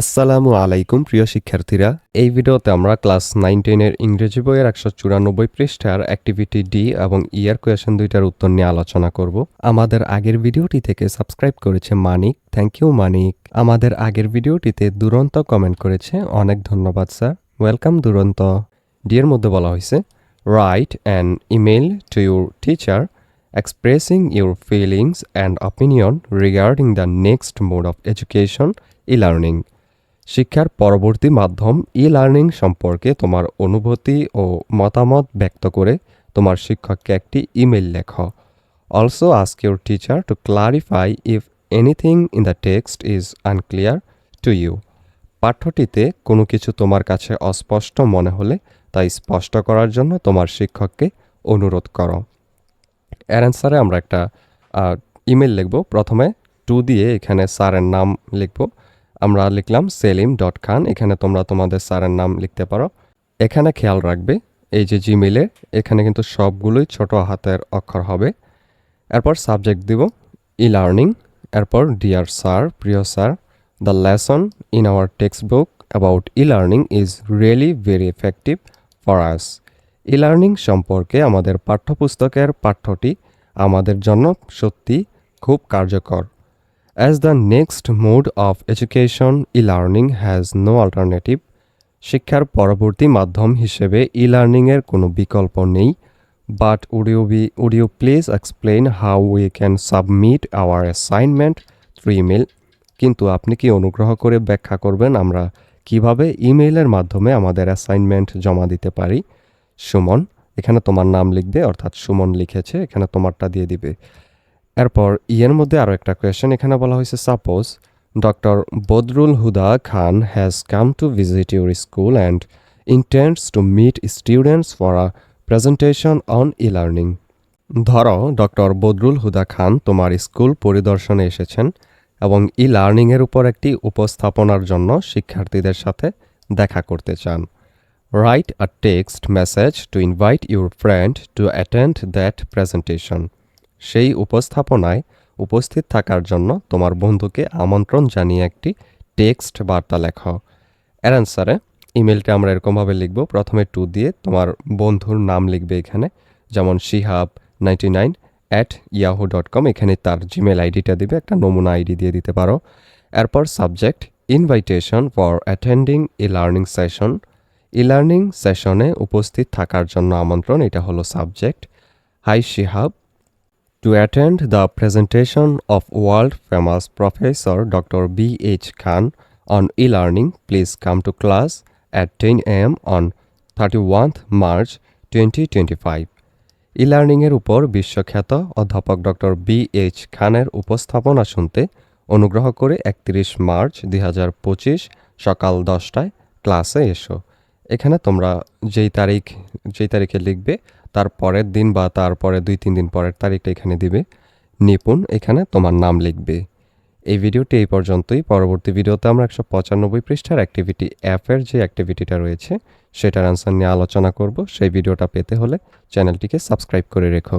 আসসালামু আলাইকুম, প্রিয় শিক্ষার্থীরা। এই ভিডিওতে আমরা ক্লাস নাইন টেনের ইংরেজি বইয়ের একশো চুরানব্বই পৃষ্ঠার অ্যাক্টিভিটি ডি এবং ইয়ার কোয়েশন দুইটার উত্তর নিয়ে আলোচনা করব। আমাদের আগের ভিডিওটি থেকে সাবস্ক্রাইব করেছে মানিক। থ্যাংক ইউ মানিক। আমাদের আগের ভিডিওটিতে দুরন্ত কমেন্ট করেছে। অনেক ধন্যবাদ, স্যার। ওয়েলকাম দুরন্ত। ডি এর মধ্যে বলা হয়েছে write an email to your teacher expressing your feelings and opinion regarding the next mode of education e-learning. শিক্ষার পরবর্তী মাধ্যম ই লার্নিং সম্পর্কে তোমার অনুভূতি ও মতামত ব্যক্ত করে তোমার শিক্ষককে একটি ইমেল লেখো। Also ask your teacher to clarify if anything in the text is unclear to you পাঠ্যটিতে কোনো কিছু তোমার কাছে অস্পষ্ট মনে হলে তা স্পষ্ট করার জন্য তোমার শিক্ষককে অনুরোধ করো। এর অ্যান্সারে আমরা একটা ইমেল লিখব। প্রথমে টু দিয়ে এখানে স্যারের নাম লিখব। আমরা লিখলাম সেলিম ডট খান, এখানে তোমরা তোমাদের স্যারের নাম লিখতে পারো। এখানে খেয়াল রাখবে, এই যে জিমেলে এখানে কিন্তু সবগুলোই ছোট হাতের অক্ষর হবে। এরপর সাবজেক্ট দিব ই লার্নিং এরপর ডিয়ার স্যার প্রিয় sir the lesson in our text book about e learning is really very effective for us e learning সম্পর্কে আমাদের পাঠ্যপুস্তকের পাঠ্যটি আমাদের জন্য সত্যি খুব কার্যকর। As the next mode of education e learning has no alternative শিক্ষার পরবর্তী মাধ্যম হিসেবে ই লার্নিংয়ের কোনো বিকল্প নেই but would you be would you please explain how we can submit our assignment through email কিন্তু আপনি কি অনুগ্রহ করে ব্যাখ্যা করবেন আমরা কীভাবে ইমেইলের মাধ্যমে আমাদের অ্যাসাইনমেন্ট জমা দিতে পারি? সুমন, এখানে তোমার নাম লিখবে, অর্থাৎ সুমন লিখেছে, এখানে তোমারটা দিয়ে দিবে। এরপর ইয়ের মধ্যে আরও একটা কোয়েশ্চেন এখানে বলা হয়েছে suppose doctor Badrul Huda Khan has come to visit your school and intends to meet students for a presentation on e learning ধরো ডক্টর বদরুল হুদা খান তোমার স্কুল পরিদর্শনে এসেছেন এবং ই লার্নিংয়ের উপর একটি উপস্থাপনার জন্য শিক্ষার্থীদের সাথে দেখা করতে চান write a text message to invite your friend to attend that presentation. সেই উপস্থাপনায় উপস্থিত থাকার জন্য তোমার বন্ধুকে আমন্ত্রণ জানিয়ে একটি টেক্সট বার্তা লেখো। এর অ্যান্সারে ইমেলটা আমরা এরকমভাবে লিখব। প্রথমে টু দিয়ে তোমার বন্ধুর নাম লিখবে এখানে, যেমন Shihab ninety nine at Yahoo dot com এখানে তার জিমেল আইডিটা দিবে, একটা নমুনা আইডি দিয়ে দিতে পারো। এরপর subject invitation for attending e learning session e learning সেশনে উপস্থিত থাকার জন্য আমন্ত্রণ, এটা হলো subject hi Shihab presentation of world famous professor doctor B H Khan on e learning please come to class at ten AM on thirty oneth March twenty twenty five e লার্নিংয়ের উপর বিশ্বখ্যাত অধ্যাপক ডক্টর বি এইচ খানের উপস্থাপনা শুনতে অনুগ্রহ করে একত্রিশ March দুই হাজার পঁচিশ সকাল দশটায় ক্লাসে এসো। এখানে তোমরা যেই তারিখ, যেই তারিখে লিখবে, তার পরের দিন বা তারপরে দুই, তিন দিন পরের তারিখটা এখানে দিবে। নিপুণ এখানে তোমার নাম লিখবে। এই ভিডিওটি এই পর্যন্তই। পরবর্তী ভিডিওতে আমরা একশো পঁচানব্বই পৃষ্ঠার অ্যাক্টিভিটি অ্যাপের যে অ্যাক্টিভিটিটা রয়েছে, সেটার আনসার নিয়ে আলোচনা করব। সেই ভিডিওটা পেতে হলে চ্যানেলটিকে সাবস্ক্রাইব করে রেখো।